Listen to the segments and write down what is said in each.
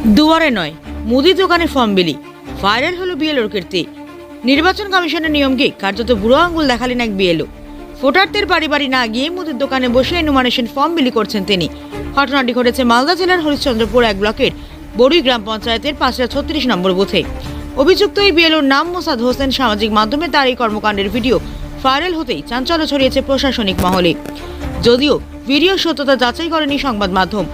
দুয়ারে নয়, মুদি দোকানে ফর্ম বিলি। ভাইরাল হলো বিএলওর কীর্তি। নির্বাচন কমিশনের নিয়মকে কার্যত বুড়ো আঙ্গুল দেখালেন এক বিএলও। ভোটারদের বাড়ি বাড়ি না গিয়ে মুদির দোকানে বসে এনুমারেশন ফর্ম বিলি করছেন তিনি। ঘটনাটি ঘটেছে মালদা জেলার হরিশ্চন্দ্রপুর এক ব্লকের বড়ুই গ্রাম পঞ্চায়েতের পাঁচটা ছত্রিশ নম্বর বুথে। অভিযুক্ত এই বিএলওর নাম মোসাদ হোসেন সামাজিক মাধ্যমে তার এই কর্মকাণ্ডের ভিডিও ভাইরাল হতেই চাঞ্চল্য ছড়িয়েছে প্রশাসনিক মহলে। যদিও ভিডিও সত্যতা যাচাই করেনি সংবাদ মাধ্যম।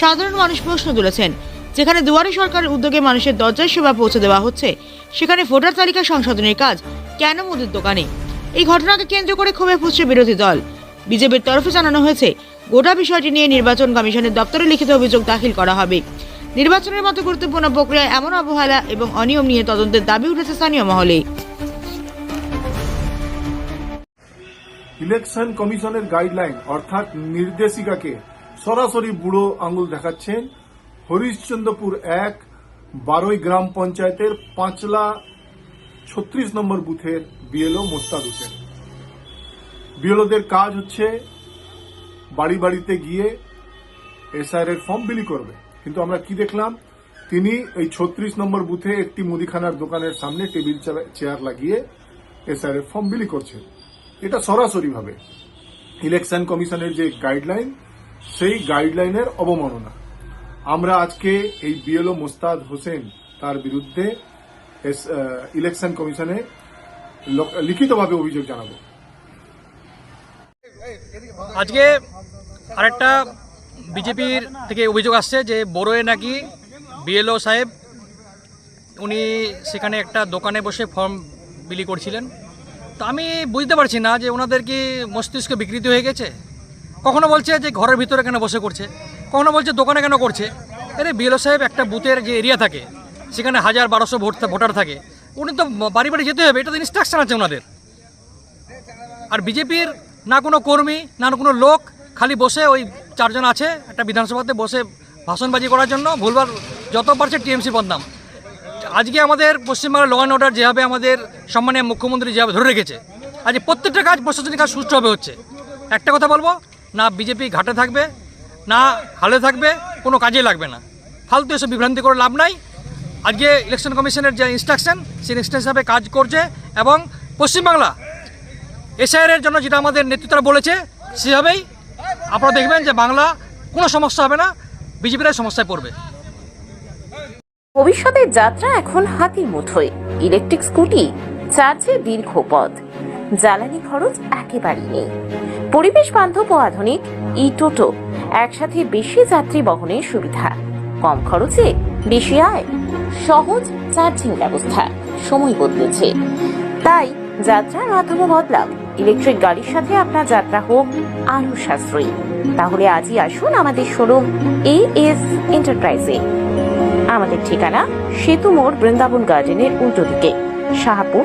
সাধারণ মানুষ প্রশ্ন তুলেছেন যেখানে দুয়ারে সরকারের উদ্যোগে মানুষের দরজায় সেবা পৌঁছে দেওয়া হচ্ছে, সেখানে ভোটার তালিকা সংশোধনের কাজ কেন মুদির দোকানে? এই ঘটনাকে কেন্দ্র করে ক্ষোভে ফুসছে বিরোধী দল। বিজেপির তরফে জানানো হয়েছে, গোটা বিষয়টি নিয়ে নির্বাচন কমিশনের দপ্তরে লিখিত অভিযোগ দাখিল করা হবে। নির্বাচনের মতো গুরুত্বপূর্ণ প্রক্রিয়ায় এমন অবহেলা এবং অনিয়ম নিয়ে তদন্তের দাবি উঠেছে স্থানীয় মহলে। ইলেকশন কমিশনের গাইডলাইন অর্থাৎ নির্দেশিকাকে সরাসরি বুড়ো আঙুল দেখাচ্ছেন হরিশ্চন্দ্রপুর এক, বারোই গ্রাম পঞ্চায়েতের পাঁচলা, ছত্রিশ নম্বর বুথের বিএলও মোস্তাদ হোসেন। বিএলওদের কাজ হচ্ছে বাড়ি বাড়িতে গিয়ে এসআর এর ফর্ম বিলি করবে। কিন্তু আমরা কি দেখলাম? তিনি এই ছত্রিশ নম্বর বুথে একটি মুদিখানার দোকানের সামনে টেবিল চেয়ার- লাগিয়ে এসআর এর ফর্ম বিলি করছেন। এটা সরাসরি ভাবে ইলেকশন কমিশনের যে গাইডলাইন, সেই গাইডলাইনের অবমাননা। আমরা আজকে এই বিএলও মোস্তাদ হোসেন তার বিরুদ্ধে ইলেকশন কমিশনে লিখিতভাবে অভিযোগ জানাব। আজকে আরেকটা বিজেপির থেকে অভিযোগ আসছে যে বড়োয়ে নাকি বিএলও সাহেব, উনি সেখানে একটা দোকানে বসে ফর্ম বিলি করছিলেন। তো আমি বুঝতে পারছি না যে ওনাদের কি মস্তিষ্ক বিকৃতি হয়ে গেছে। কখনো বলছে যে ঘরের ভিতরে কেন বসে করছে? কখনো বলছে দোকানে কেন করছে? আরে বিএলও সাহেব একটা বুথের যে এরিয়া থাকে, সেখানে হাজার বারোশো ভোট ভোটার থাকে, উনি তো বাড়ি বাড়ি যেতে হবে, এটা তো ইনস্ট্রাকশন আছে ওনাদের। আর বিজেপির না কোনো কর্মী, না কোনো লোক, খালি বসে ওই চারজন আছে, একটা বিধানসভাতে বসে ভাষণবাজি করার জন্য ভুলবার যত পারছে টিএমসি বদনাম। আজকে আমাদের পশ্চিমবাংলার ল অ্যান্ড অর্ডার যেভাবে আমাদের সম্মানীয় মুখ্যমন্ত্রী যেভাবে ধরে রেখেছে, আজ প্রত্যেকটা কাজ প্রশাসনিক কাজ সুষ্ঠুভাবে হচ্ছে। একটা কথা বলব না বিজেপি ঘাটে থাকবে, না হালে থাকবে, কোনো কাজে লাগবে না। ফালতু এসব বিভ্রান্তি করে লাভ নাই। আজকে ইলেকশন কমিশনের যে ইনস্ট্রাকশন সেই ইনস্ট্রাকশন হিসাবে কাজ করছে এবং পশ্চিমবাংলা এসআইআর জন্য যেটা আমাদের নেতৃত্বরা বলেছে, সেভাবেই আপনারা দেখবেন যে বাংলা কোনো সমস্যা হবে না বিজেপির সমস্যায় পড়বে। ভবিষ্যতের যাত্রা এখন হাতির মুঠোয়। ইলেকট্রিক স্কুটি, চার্জে দীর্ঘ পথ। জ্বালানি খরচ একেবারেই নেই। পরিবেশ বান্ধব ও আধুনিক ই টোটো একসাথে বেশি যাত্রী বহনের সুবিধা। কম খরচে বেশি আয়, সহজ চার্জিং ব্যবস্থা, সময় বদলেছে। তাই যাত্রার মাধ্যমে বদলাও। ইলেকট্রিক গাড়ির সাথে আপনার যাত্রা হোক আরও সাশ্রয়ী। তাহলে আজই আসুন আমাদের শোরুম এ এস এন্টারপ্রাইজে। আমাদের ঠিকানা সেতু মোড় বৃন্দাবন গার্ডেনের উল্টো দিকে, শাহপুর